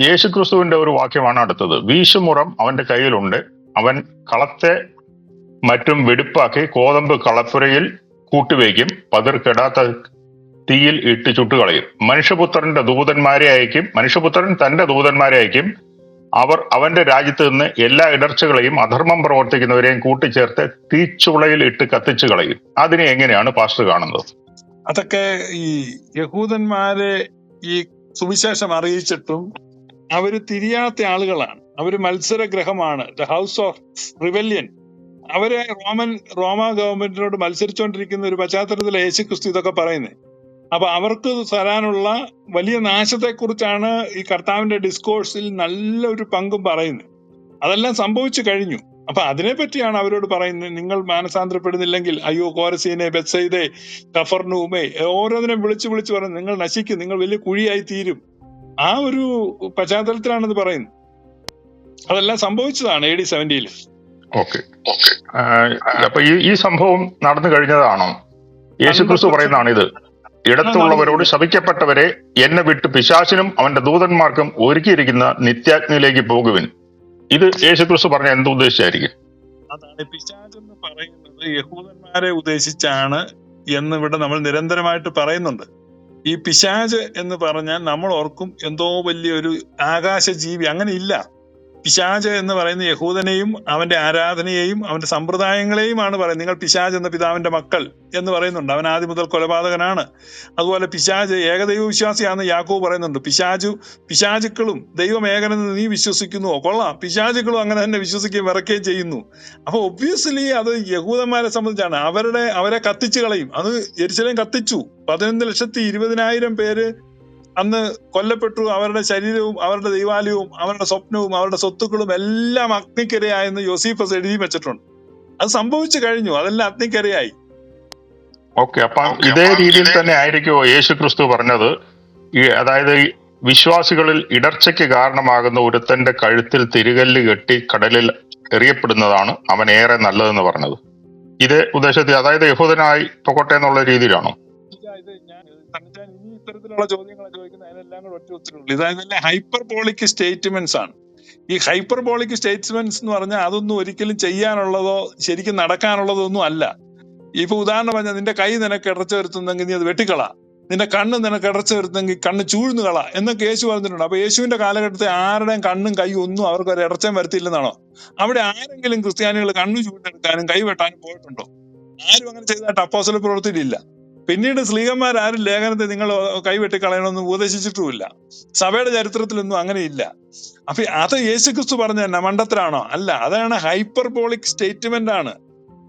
യേശുക്രിസ്തുവിന്റെ ഒരു വാക്യമാണ് അടുത്തത്. വീശുമുറം അവന്റെ കയ്യിലുണ്ട്. അവൻ കളത്തെ മറ്റും വെടിപ്പാക്കി കോതമ്പ് കളപ്പുരയിൽ കൂട്ടിവയ്ക്കും പതിർ കെടാത്ത തീയിൽ ഇട്ട് ചുട്ടുകളയും. മനുഷ്യപുത്രന്റെ ദൂതന്മാരെ അയക്കും മനുഷ്യപുത്രൻ തന്റെ ദൂതന്മാരെ അയക്കും. അവർ അവന്റെ രാജ്യത്ത് നിന്ന് എല്ലാ ഇടർച്ചകളെയും അധർമ്മം പ്രവർത്തിക്കുന്നവരെയും കൂട്ടിച്ചേർത്ത് തീച്ചുളയിൽ ഇട്ട് കത്തിച്ചു കളയും. അതിനെ എങ്ങനെയാണ് പാസ്റ്റർ കാണുന്നത്? അതൊക്കെ ഈ യഹൂദന്മാരെ ഈ സുവിശേഷം അറിയിച്ചിട്ടും അവർ തിരിയാത്ത ആളുകളാണ്. അവർ മത്സരഗ്രഹമാണ്. ദ ഹൗസ് ഓഫ് റിവല്യൻ അവരെ റോമൻ റോമ ഗവൺമെന്റിനോട് മത്സരിച്ചുകൊണ്ടിരിക്കുന്ന ഒരു പശ്ചാത്തലത്തിൽ യേശു ക്രിസ്തു ഇതൊക്കെ പറയുന്നത് അപ്പൊ അവർക്ക് തരാനുള്ള വലിയ നാശത്തെക്കുറിച്ചാണ് ഈ കർത്താവിന്റെ ഡിസ്കോഴ്സിൽ നല്ലൊരു പങ്കും പറയുന്നത് അതെല്ലാം സംഭവിച്ചു കഴിഞ്ഞു. അപ്പൊ അതിനെപ്പറ്റിയാണ് അവരോട് പറയുന്നത്. നിങ്ങൾ മാനസാന്തരപ്പെടുന്നില്ലെങ്കിൽ അയ്യോ കോരസീനെ ബെസൈദെ കഫർനൂമേ ഓരോന്നിനെ വിളിച്ചു വിളിച്ചു പറഞ്ഞു നിങ്ങൾ നശിക്കും. നിങ്ങൾ വലിയ കുഴിയായി തീരും. ആ ഒരു പശ്ചാത്തലത്തിലാണ് ഇത് പറയുന്നത് അതെല്ലാം സംഭവിച്ചതാണ് എ ഡി സെവന്റിയിൽ ഓക്കെ അപ്പൊ ഈ ഈ സംഭവം നടന്നു കഴിഞ്ഞതാണോ? യേശുക്രിസ്തു പറയുന്നതാണ് ഇത്. ഇടത്തുള്ളവരോട് ശപിക്കപ്പെട്ടവരെ എന്നെ വിട്ട് പിശാചിനും അവന്റെ ദൂതന്മാർക്കും ഒരുക്കിയിരിക്കുന്ന നിത്യാജ്ഞയിലേക്ക് പോകുവിൻ. ഇത് യേശുക്രിസ്തു പറഞ്ഞ എന്ത് ഉദ്ദേശിച്ചായിരിക്കും? അതാണ് പിശാജ് എന്ന് പറയുന്നത് യഹൂദന്മാരെ ഉദ്ദേശിച്ചാണ് എന്ന് ഇവിടെ നമ്മൾ നിരന്തരമായിട്ട് പറയുന്നുണ്ട്. ഈ പിശാജ് എന്ന് പറഞ്ഞാൽ നമ്മൾ ഓർക്കും എന്തോ വലിയൊരു ആകാശ ജീവി അങ്ങനെ ഇല്ല. പിശാജ് എന്ന് പറയുന്ന യഹൂദനെയും അവന്റെ ആരാധനയെയും അവന്റെ സമ്പ്രദായങ്ങളെയുമാണ് പറയുന്നത്. നിങ്ങൾ പിശാജ് എന്ന പിതാവിന്റെ മക്കൾ എന്ന് പറയുന്നുണ്ട്. അവൻ ആദ്യം മുതൽ കൊലപാതകനാണ്. അതുപോലെ പിശാജ് ഏകദൈവ വിശ്വാസിയാണെന്ന് യാക്കോവ് പറയുന്നുണ്ട്. പിശാജു പിശാചുക്കളും ദൈവം ഏകനെന്ന് നീ വിശ്വസിക്കുന്നുവോ കൊള്ളാം. പിശാചുക്കളും അങ്ങനെ തന്നെ വിശ്വസിക്കുകയും വിറക്കുകയും ചെയ്യുന്നു. അപ്പോൾ ഒബ്വിയസ്ലി അത് യഹൂദന്മാരെ സംബന്ധിച്ചാണ്. അവരുടെ അവരെ കത്തിച്ചു കളയും. അത് എരിശലേം കത്തിച്ചു. പതിനൊന്ന് ലക്ഷത്തി ഇരുപതിനായിരം പേര് അന്ന് കൊല്ലപ്പെട്ടു. അവരുടെ ശരീരവും അവരുടെ ദൈവാലയവും അവരുടെ സ്വപ്നവും അവരുടെ സ്വത്തുക്കളും എല്ലാം അഗ്നിക്കരയായെന്ന് യോസീഫസ് എഴുതി വെച്ചിട്ടുണ്ട്. അത് സംഭവിച്ചു കഴിഞ്ഞു. അതെല്ലാം അഗ്നിക്കരയായി. ഓക്കെ അപ്പൊ ഇതേ രീതിയിൽ തന്നെ ആയിരിക്കുമോ യേശു ക്രിസ്തു പറഞ്ഞത്? ഈ അതായത് വിശ്വാസികളിൽ ഇടർച്ചയ്ക്ക് കാരണമാകുന്ന ഒരുത്തന്റെ കഴുത്തിൽ തിരികല്ല് കെട്ടി കടലിൽ എറിയപ്പെടുന്നതാണ് അവൻ ഏറെ നല്ലതെന്ന് പറഞ്ഞത്. ഇതേ ഉദ്ദേശത്തിൽ അതായത് യഹൂദനായി പൊക്കോട്ടെ എന്നുള്ള രീതിയിലാണോ? ഞാൻ ഇനി ഇത്തരത്തിലുള്ള ചോദ്യങ്ങൾ ചോദിക്കുന്ന. അതിനെല്ലാം കൂടെ ഒറ്റ ഉത്തരവുള്ളൂ. ഇതായത് ഹൈപ്പർബോളിക് സ്റ്റേറ്റ്മെന്റ്സ് ആണ്. ഈ ഹൈപ്പർബോളിക് സ്റ്റേറ്റ്മെന്റ്സ് എന്ന് പറഞ്ഞാൽ അതൊന്നും ഒരിക്കലും ചെയ്യാനുള്ളതോ ശരിക്കും നടക്കാനുള്ളതോ ഒന്നും അല്ല. ഇപ്പൊ ഉദാഹരണം പറഞ്ഞാൽ നിന്റെ കൈ നിനക്ക് ഇടച്ചു വരുത്തുന്നെങ്കിൽ നീ അത് വെട്ടിക്കള. നിന്റെ കണ്ണ് നിനക്ക് ഇടച്ചു വരുത്തുന്നെങ്കിൽ കണ്ണ് ചൂഴ്ന്നു കള എന്നൊക്കെ യേശു പറഞ്ഞിട്ടുണ്ട്. അപ്പൊ യേശുവിന്റെ കാലഘട്ടത്തിൽ ആരുടെയും കണ്ണും കൈയും ഒന്നും അവർക്ക് ഒരു ഇടച്ചം വരുത്തില്ലെന്നാണോ അവിടെ ആരെങ്കിലും ക്രിസ്ത്യാനികൾ കണ്ണു ചൂണ്ടെടുക്കാനും കൈ വെട്ടാനും പോയിട്ടുണ്ടോ? ആരും അങ്ങനെ ചെയ്തതായിട്ട് അപ്പോസല പ്രവൃത്തിയിലില്ല പിന്നീട് സ്ത്രീകന്മാർ ആരും ലേഖനത്തെ നിങ്ങൾ കൈവെട്ടി കളയണമെന്ന് ഉപദേശിച്ചിട്ടുമില്ല. സഭയുടെ ചരിത്രത്തിലൊന്നും അങ്ങനെയില്ല. അപ്പൊ അത് യേശുക്രിസ്തു പറഞ്ഞ തന്നെ മണ്ടത്തരാണോ അല്ല അതാണ് ഹൈപ്പർബോളിക് സ്റ്റേറ്റ്മെന്റ് ആണ്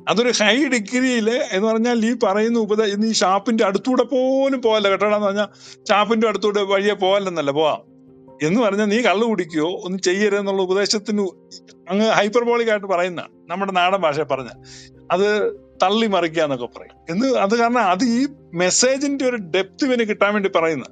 അതൊരു ഹൈ ഡിഗ്രിയിൽ എന്ന് പറഞ്ഞാൽ ഈ പറയുന്ന ഉപദ ഇന്ന് ഈ ഷാപ്പിന്റെ അടുത്തൂടെ പോലും പോകല്ല കേട്ടോടാന്ന് പറഞ്ഞാൽ ഷാപ്പിന്റെ അടുത്തൂടെ വഴിയെ പോകല്ലെന്നല്ല പോവാം. എന്ന് പറഞ്ഞാൽ നീ കള്ളു കുടിക്കുകയോ ഒന്നും ചെയ്യരുതെന്നുള്ള ഉപദേശത്തിന് അങ്ങ് ഹൈപ്പർബോളിക് ആയിട്ട് പറയുന്ന നമ്മുടെ നാടൻ ഭാഷ പറഞ്ഞ. അത് തള്ളി മറിക്കുക എന്നൊക്കെ പറയും. എന്ന് അത് കാരണം അത് ഈ മെസ്സേജിന്റെ ഒരു ഡെപ്ത് ഇവന് കിട്ടാൻ വേണ്ടി പറയുന്ന.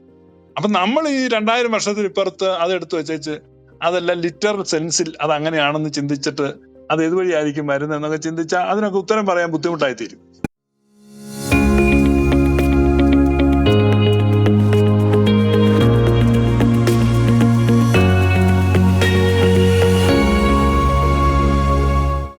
അപ്പൊ നമ്മൾ ഈ രണ്ടായിരം വർഷത്തിന് ഇപ്പുറത്ത് അത് എടുത്തു വെച്ചേച്ച് അതെല്ലാം ലിറ്ററൽ സെൻസിൽ അത് അങ്ങനെയാണെന്ന് ചിന്തിച്ചിട്ട് അത് ഏതുവഴിയായിരിക്കും വരുന്നത് എന്നൊക്കെ ചിന്തിച്ചാൽ അതിനൊക്കെ ഉത്തരം പറയാൻ ബുദ്ധിമുട്ടായി തീരും